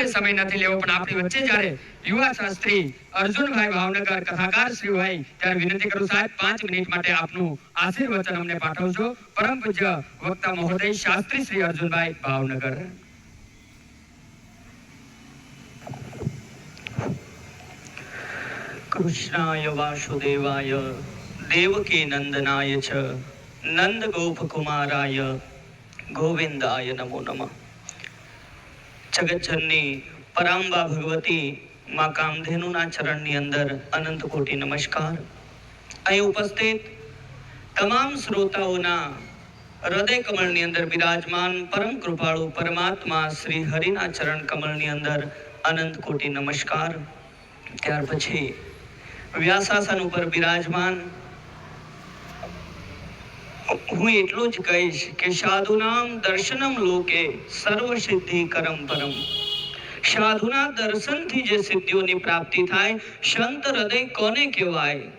વધારે સમય નથી લેવો પણ આપણી વચ્ચે જ્યારે યુવા શાસ્ત્રી અર્જુનભાઈ ભાવનગર કથાકાર શ્રી ભાઈ ત્યારે વિનંતી કરું સાહેબ, પાંચ મિનિટ માટે આપનું આશીર્વચન અમને પાઠવજો. પરમ પૂજ્ય વક્તા મહોદય, શાસ્ત્રી શ્રી અર્જુનભાઈ ભાવનગર. કૃષ્ણાય વાસુદેવાય, દેવકી નંદનાય છ, નંદ ગોપકુમારાય, ગોવિંદાય નમો નમઃ. જગતજનની પરાંબા ભગવતી માં કામધેનુના ચરણની અંદર અનંત કોટી નમસ્કાર. અહીં ઉપસ્થિત તમામ શ્રોતાઓના હૃદય કમળની અંદર બિરાજમાન પરમ કૃપાળુ પરમાત્મા શ્રી હરિના ચરણ કમળની અંદર અનંત કોટી નમસ્કાર. ત્યાર પછી વ્યાસાસન ઉપર બિરાજમાન હું એટલું જ કહીશ કે સાધુનામ દર્શનમ લોકે સર્વ સિદ્ધિ કરમ પરમ. સાધુના દર્શનથી જે સિદ્ધિઓની પ્રાપ્તિ થાય, સંત હૃદય કોને કહેવાય?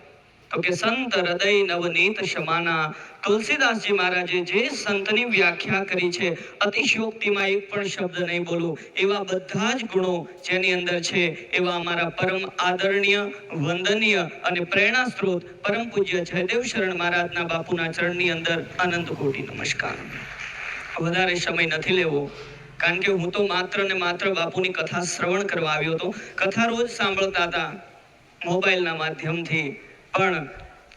તો કે સંત હૃદય નવનીત શમાના. તુલસીદાસજી મહારાજે જે સંતની વ્યાખ્યા કરી છે અતિશયોક્તિમાં એક પણ શબ્દ નહીં બોલું. એવા બધા જ ગુણો જેની અંદર છે એવા અમારા પરમ આદરણીય વંદનીય અને પ્રેરણા સ્ત્રોત પરમ પૂજ્ય જયદેવ શરણ મહારાજના બાપુના ચરણની અંદર અનંત કોટી નમસ્કાર. વધારે સમય નથી લેવો કારણ કે હું તો માત્ર ને માત્ર બાપુની કથા શ્રવણ કરવા આવ્યો હતો. કથા રોજ સાંભળતા હતા મોબાઈલના માધ્યમથી. પણ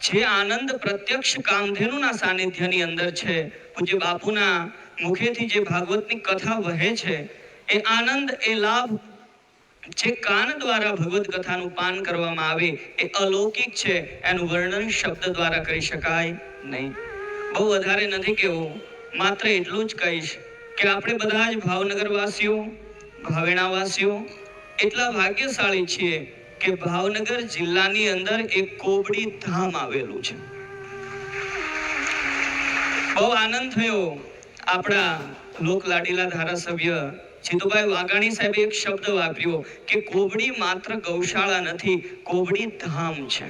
જે આનંદ પ્રત્યક્ષ કામધેનુના સાનિધ્યની અંદર છે, પૂજ્ય બાપુના મુખેથી જે ભાગવતની કથા વહે છે, એ આનંદ, એ લાભ જે કાન દ્વારા ભગવત કથાનું પાન કરવામાં આવે, એ અલૌકિક છે, એનું વર્ણન શબ્દ દ્વારા કરી શકાય નહીં. બહુ વધારે નથી કહેવું, માત્ર એટલું જ કહીશ કે આપણે બધા જ ભાવનગરવાસીઓ, ભાવેણાવાસીઓ એટલા ભાગ્યશાળી છીએ કે ભાવનગર જિલ્લાની અંદર એક કોબડી ધામ આવેલું છે. બહુ આનંદ થયો આપણા લોકલાડીલા ધારાસભ્ય જીતુભાઈ વાઘાણી સાહેબે એક શબ્દ વાપર્યો કે કોબડી માત્ર ગૌશાળા નથી, કોબડી ધામ છે.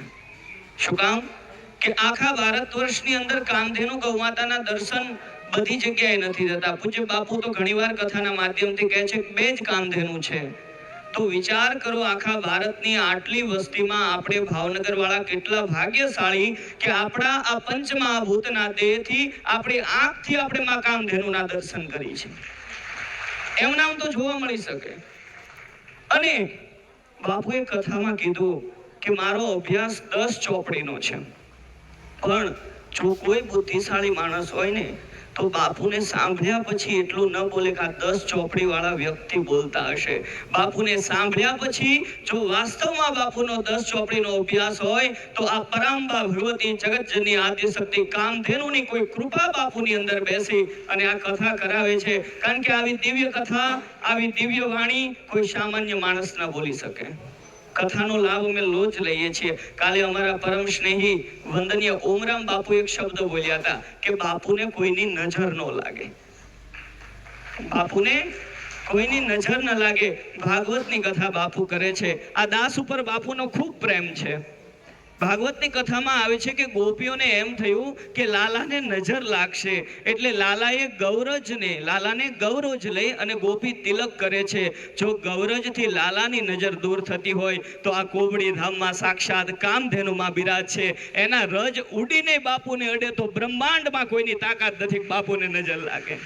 શું કામ? કે આખા ભારત વર્ષની અંદર કામધેનુ ગૌમાતાના દર્શન બધી જગ્યાએ નથી થતા. પૂજ્ય બાપુ તો ઘણીવાર કથાના માધ્યમથી કહે છે બે જ કામધેનુ છે. વિચાર કરો આખા ભારતની આટલી વસ્તીમાં આપણે ભાવનગર વાળા કેટલા ભાગ્યશાળી કે આપણા આ પંચમહાભૂતના દેહથી આપણી આંખથી આપણે મા કામધેનુના દર્શન કરી છે. આમ તો જોવા મળી શકે. અને બાપુએ કથામાં કીધું કે મારો અભ્યાસ દસ ચોપડીનો છે. પણ જો કોઈ બુદ્ધિશાળી માણસ હોય ને તો બાપુને સાંભળ્યા પછી એટલું ન બોલે કે આ દસ ચોપડી વાળા વ્યક્તિ બોલતા હશે. બાપુને સાંભળ્યા પછી જો વાસ્તવમાં બાપુનો દસ ચોપડીનો અભ્યાસ હોય, તો આ પરાંબા ભગવતી જગતજનની આદ્યશક્તિ કામધેનુની કોઈ કૃપા બાપુની અંદર બેસી અને આ કથા કરાવે છે. કારણ કે આવી દિવ્ય કથા, આવી દિવ્ય વાણી કોઈ સામાન્ય માણસ ના બોલી શકે. કથાનો લાભ અમે લોજ લઈએ છીએ. કાલે અમારા પરમ સ્નેહી વંદનીય ઓમરામ બાપુ એક શબ્દ બોલ્યા હતા કે બાપુને કોઈની નજર ન લાગે. બાપુને કોઈની નજર ન લાગે. ભાગવતની કથા બાપુ કરે છે. આ દાસ ઉપર બાપુનો ખૂબ પ્રેમ છે. ભાગવતની કથામાં આવે છે કે ગોપીઓને એમ થયું કે લાલાને નજર લાગશે. એટલે લાલાએ ગૌરજને, લાલાને ગૌરજ લઈ અને ગોપી તિલક કરે છે. જો ગૌરજથી લાલાની નજર દૂર થતી હોય, તો આ કોબડી ધામમાં સાક્ષાત કામધેનુમાં બિરાજ છે. એના રજ ઉડીને બાપુને અડે તો બ્રહ્માંડમાં કોઈની તાકાત નથી બાપુને નજર લાગે.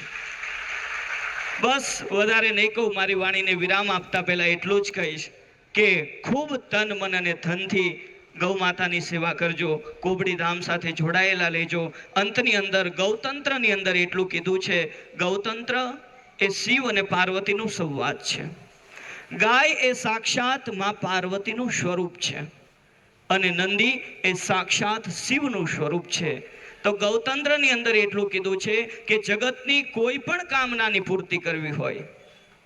બસ વધારે નહીં કહું, મારી વાણીને વિરામ આપતા પહેલા એટલું જ કહીશ કે ખૂબ તન મન અને ધનથી ગૌ માતાની સેવા કરજો, કોબડી ધામ સાથે જોડાયેલા લેજો. અંતની અંદર, ગૌતંત્રની અંદર એટલું કીધું છે, ગૌતંત્ર એ શિવ અને પાર્વતીનું સંવાદ છે. ગાય એ સાક્ષાતમાં પાર્વતીનું સ્વરૂપ છે અને નંદી એ સાક્ષાત શિવનું સ્વરૂપ છે. તો ગૌતંત્રની અંદર એટલું કીધું છે કે જગતની કોઈ પણ કામનાની પૂર્તિ કરવી હોય,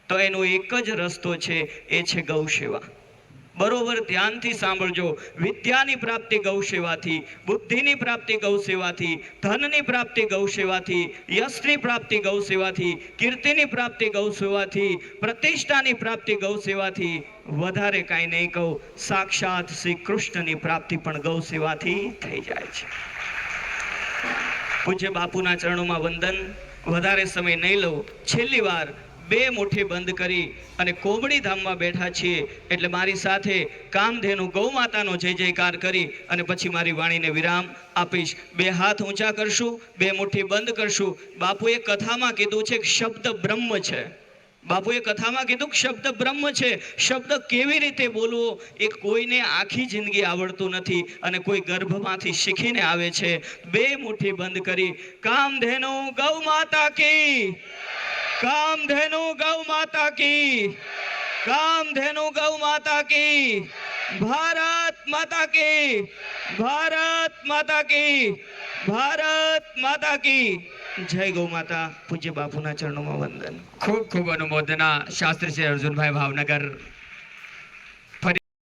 તો એનો એક જ રસ્તો છે, એ છે ગૌ સેવા બરોબર ધ્યાનથી સાંભળજો. વિદ્યાની પ્રાપ્તિ ગૌ સેવાથી બુદ્ધિની પ્રાપ્તિ ગૌ સેવાથી ધનની પ્રાપ્તિ ગૌ સેવાથી યશની પ્રાપ્તિ ગૌ સેવાથી કીર્તિની પ્રાપ્તિ ગૌ સેવાથી પ્રતિષ્ઠાની પ્રાપ્તિ ગૌ સેવાથી વધારે કાંઈ નહીં કહું, સાક્ષાત શ્રી કૃષ્ણની પ્રાપ્તિ પણ ગૌ સેવાથી થઈ જાય છે. પૂજ્ય બાપુના ચરણોમાં વંદન, વધારે સમય નહીં લઉં. છેલ્લી વાર બે મુઠ્ઠી બંધ કરી અને કોબડી ધામમાં બેઠા છીએ. એટલે મારી સાથે કામધેનુ ગૌ માતાનો જય જયકાર કરી અને પછી મારી વાણીને વિરામ આપીશ. બે હાથ ઊંચા કરશું, બે મુઠ્ઠી બંધ કરશું. બાપુએ કથામાં કીધું છે શબ્દ બ્રહ્મ છે. બાપુએ કથામાં કીધું કે શબ્દ બ્રહ્મ છે. શબ્દ કેવી રીતે બોલવો એ કોઈને આખી જિંદગી આવડતું નથી અને કોઈ ગર્ભમાંથી શીખીને આવે છે. બે મુઠ્ઠી બંધ કરી. કામધેનુ ગૌ માતા કી. કામધેનુ ગૌ માતા કી. કામધેનુ ગૌ માતા કી. ભારત માતા કી. ભારત માતા કી. ભારત માતા કી. જય ગૌ માતા. પૂજ્ય બાપુના ચરણોમાં વંદન. ખૂબ ખૂબ અનુમોદના શાસ્ત્રી શ્રી અર્જુનભાઈ ભાવનગર.